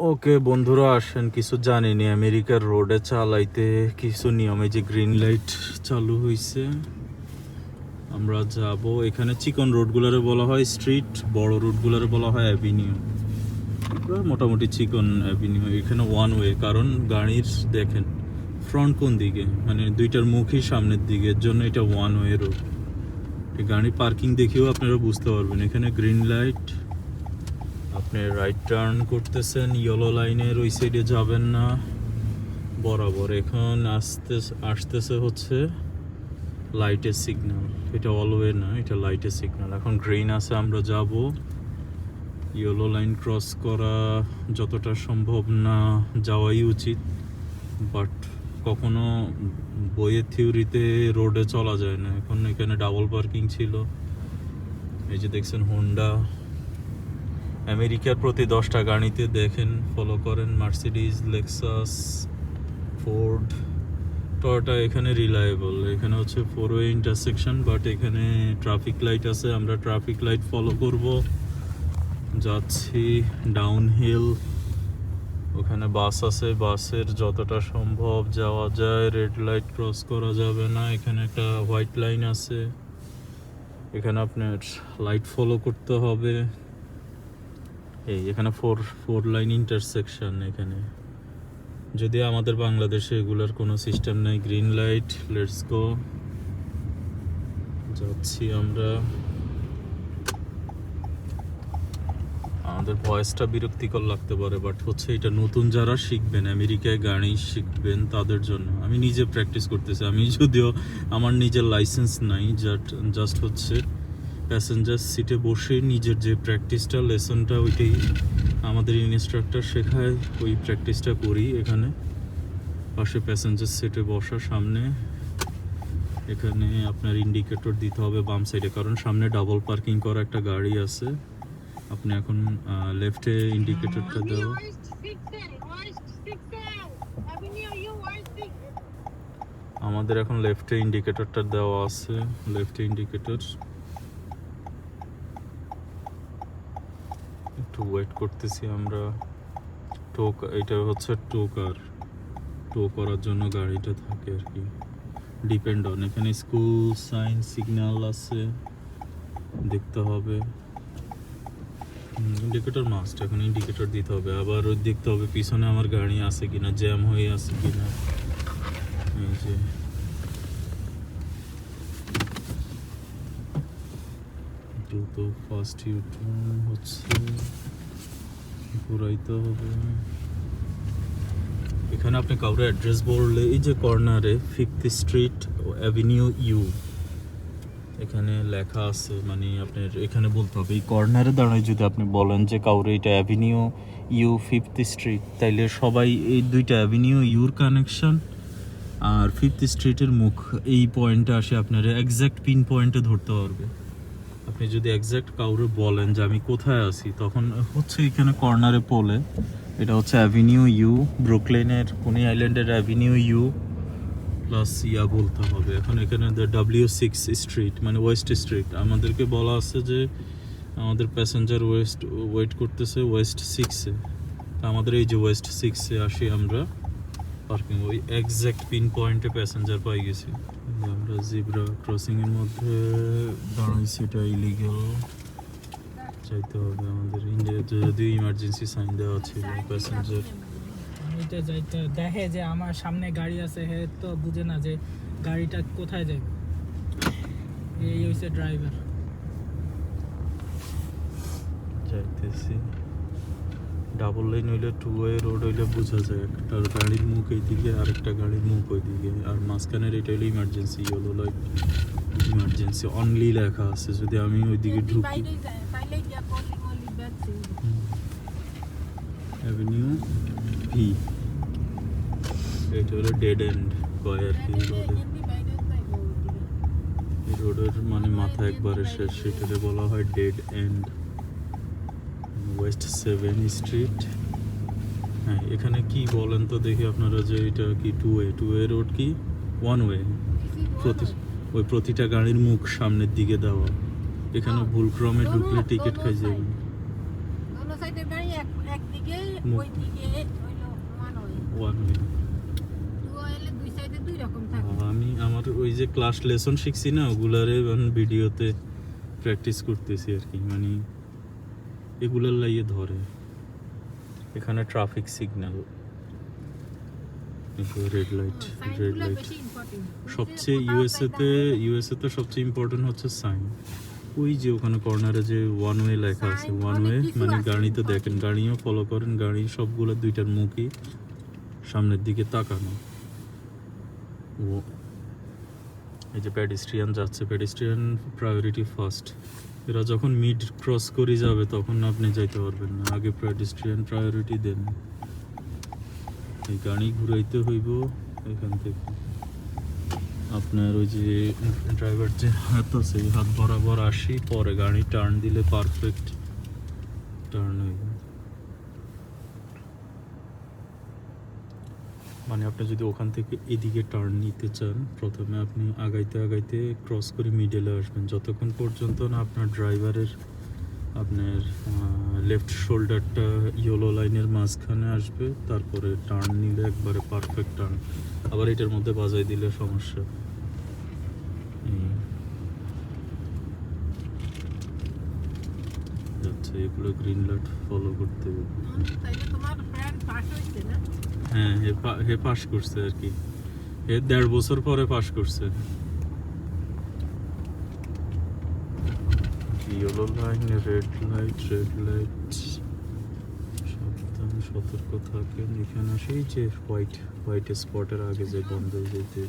ওকে, বন্ধুরা, আসেন। কিছু জানিনি। আমেরিকার রোডে চালাইতে কিছু নিয়মে যে গ্রিন লাইট চালু হয়েছে আমরা যাব। এখানে চিকন রোডগুলোরে বলা হয় স্ট্রিট বড় রোডগুলোরে বলা হয় অ্যাভিনিউ মোটামুটি চিকন অ্যাভিনিউ এখানে ওয়ান ওয়ে কারণ গাড়ির, দেখেন ফ্রন্ট কোন দিকে? মানে দুইটার মুখই সামনের দিকে। জন্য এটা ওয়ান ওয়ে রোড গাড়ি পার্কিং দেখেও আপনারা বুঝতে পারবেন। এখানে গ্রিন লাইট আপনি রাইট টার্ন করতেছেন ইয়েলো লাইনের ওই সাইডে যাবেন না। বরাবর এখন আসতে, আসতেছে হচ্ছে লাইটের সিগন্যাল এটা অলওয়ে না, এটা লাইটের সিগন্যাল এখন গ্রিন আছে, আমরা যাব। ইয়েলো লাইন ক্রস করা যতটা সম্ভব না যাওয়াই উচিত। বাট কখনো বইয়ের থিওরিতে রোডে চলা যায় না। এখন এখানে ডাবল পার্কিং ছিল। এই যে দেখছেন হোন্ডা আমেরিকার প্রতি দশটা গাড়িতে দেখেন ফলো করেন মার্সিডিজ লেক্সাস ফোর্ড টয়টা এখানে রিলায়েবল এখানে হচ্ছে ফোর ওয়ে ইন্টারসেকশন বাট এখানে ট্রাফিক লাইট আছে, আমরা ট্রাফিক লাইট ফলো করব। যাচ্ছি ডাউন হিল ওখানে বাস আছে বাসের যতটা সম্ভব যাওয়া যায় রেড লাইট ক্রস করা যাবে না, এখানে একটা হোয়াইট লাইন আছে। এখানে আপনার লাইট ফলো করতে হবে। এই এখানে ফোর ফোর লাইন ইন্টারসেকশন এখানে। যদি আমাদের বাংলাদেশে এগুলোর কোনো সিস্টেম নেই গ্রিন লাইট লেটস গো যাচ্ছি আমরা। আমাদের ভয়েসটা বিরক্তিকর লাগতে পারে বাট হচ্ছে এটা নতুন যারা শিখবেন, আমেরিকায় গাড়ি শিখবেন তাদের জন্য। আমি নিজে প্র্যাকটিস করতেছি, আমি যদিও আমার নিজের লাইসেন্স নাই জাস্ট জাস্ট হচ্ছে প্যাসেঞ্জার সিটে বসে নিজের যে প্র্যাকটিসটা লেসনটা ওইটাই আমাদের ইনস্ট্রাক্টর শেখায়। ওই প্র্যাকটিসটা করি এখানে। পাশে প্যাসেঞ্জার সিটে বসা সামনে এখানে আপনার ইন্ডিকেটর দিতে হবে বাম সাইডে কারণ সামনে ডাবল পার্কিং করা একটা গাড়ি আছে। আপনি এখন লেফটে ইন্ডিকেটরটা দেওয়া। আমাদের এখন লেফটে ইন্ডিকেটরটা দেওয়া আছে। লেফটে ইন্ডিকেটর একটু ওয়েট করতেছি আমরা। টোক, এটা হচ্ছে টোকার। টো করার জন্য গাড়িটা থাকে আর কি। ডিপেন্ড অন এখানে স্কুল সাইন সিগন্যাল আছে। দেখতে হবে। ইন্ডিকেটর মাস্ট এখন ইন্ডিকেটর দিতে হবে। আবার ওই দেখতে হবে পিছনে আমার গাড়ি আছে কিনা জ্যাম হয়ে আছে কিনা। এই যে। দ্রুত ফার্স্ট ইউটার্ন হচ্ছে। ঘুরাইতে হবে। এখানে আপনি কাউরে অ্যাড্রেস বললে, এই যে কর্নারে ফিফথ স্ট্রিট অ্যাভিনিউ ইউ এখানে লেখা আছে মানে আপনার এখানে বলতে হবে। এই কর্নারে দাঁড়ায় যদি আপনি বলেন যে কাউরে এটা অ্যাভিনিউ ইউ ফিফথ স্ট্রিট তাইলে সবাই এই দুইটা অ্যাভিনিউ ইউর কানেকশন আর ফিফথ স্ট্রিটের মুখ এই পয়েন্টে আসে আপনার এক্স্যাক্ট পিন পয়েন্টে ধরতে পারবে। আপনি যদি এক্স্যাক্ট কাউরে বলেন যে আমি কোথায় আছি, তখন হচ্ছে এখানে কর্নারে পোলে এটা হচ্ছে অ্যাভিনিউ ইউ ব্রুকলেনের কোনি আইল্যান্ডের অ্যাভিনিউ ইউ প্লাস ইয়া বলতে হবে। এখন এখানে ডাব্লিউ সিক্স স্ট্রিট মানে ওয়েস্ট স্ট্রিট আমাদেরকে বলা আছে যে, আমাদের প্যাসেঞ্জার ওয়েস্ট ওয়েট করতেছে ওয়েস্ট সিক্সে আমাদের এই যে ওয়েস্ট সিক্সে আসি আমরা পার্কিং ওই এক্স্যাক্ট পিন পয়েন্টে প্যাসেঞ্জার পাই গেছি। আমরা জিব্রা ক্রসিং এর মধ্যে দাঁড়াইছি এটা ইলিগেল চাইতে হবে আমাদের ইন্ডিয়াতে যদি ইমার্জেন্সি সাইন দেওয়া ছিল প্যাসেঞ্জার এটা যাইতে দেখে যে আমার সামনে গাড়ি আছে হে তো বুঝে না যে গাড়িটা কোথায় যাবে এই হইছে ড্রাইভার যাইতেছি। ডাবল লাইন হইলে টু ওয়ে রোড হইলে বোঝা যায়। একটা গাড়ির মুখ এইদিকে আর একটা গাড়ির মুখ ওইদিকে। আর মাঝখানের এটা হইলে ইমার্জেন্সি হলো লাইক ইমার্জেন্সি অনলি লেখা আছে। যদি আমি ওইদিকে ঢুকি অ্যাভিনিউ ভি এটা হলো ডেড এন্ড কয় আর কি রোডে রোডের মানে মাথা একবারে শেষ। সেটাকে বলা হয় dead end west seven street হ্যাঁ এখানে কি বলেন তো দেখি আপনারা যে এটা কি two way two way road কি? ওয়ান ওয়ে প্রতি ওই প্রতিটা গাড়ির মুখ সামনের দিকে দেওয়া। এখানে ভুলক্রমে ঢুকলে টিকিট খাই যাবে আমি আমার ওই যে ক্লাস লেসন শিখছি না ওগুলারে ভিডিওতে প্র্যাকটিস করতেছি আর কি। মানে এগুলার লাইয়ে ধরে। এখানে traffic signal red light red light সবচেয়ে ইউএসএ তে ইউএসএ তে সবচেয়ে ইম্পর্টেন্ট হচ্ছে সাইন ওই যে ওখানে কর্নারে যে ওয়ান ওয়ে লেখা আছে ওয়ান ওয়ে মানে গাড়িতে দেখেন গাড়িও ফলো করেন গাড়ি সবগুলো দুইটার মুখই সামনের দিকে তাকানো। ও এই যে প্যাডিস্ট্রিয়ান যাচ্ছে প্যাডিস্ট্রিয়ান প্রায়োরিটি ফার্স্ট এরা যখন মিড ক্রস করে যাবে, তখন আপনি যাইতে পারবেন না। আগে প্যাডিস্ট্রিয়ান প্রায়োরিটি দেন। এই গাড়ি ঘুরাইতে হইব এখান থেকে। আপনার ওই যে ড্রাইভার যে হাত আছে হাত বরাবর আসি, পরে গাড়ি টার্ন দিলে পারফেক্ট টার্ন হইবে। মানে আপনি যদি ওখান থেকে এদিকে টার্ন নিতে চান, প্রথমে আপনি আগাইতে আগাইতে ক্রস করে মিডলে আসবেন। যতক্ষণ পর্যন্ত না আপনার ড্রাইভারের আপনার লেফট শোল্ডারটা ইয়েলো লাইনের মাঝখানে আসবে, তারপরে টার্ন নিলে একবারে পারফেক্ট টার্ন আবার এটার মধ্যে বাজাই দিলে সমস্যা। যাচ্ছে, এগুলো গ্রিন লাইট ফলো করতে হবে। হ্যাঁ হে পাস করছে আর কি। হে দেড় বছর পরে পাস করছে। Yellow line red light red light সাবধান, সতর্ক থাকেন। এখানে সেই যে হোয়াইট হোয়াইট স্পটের আগে যে বন্ধ যেতে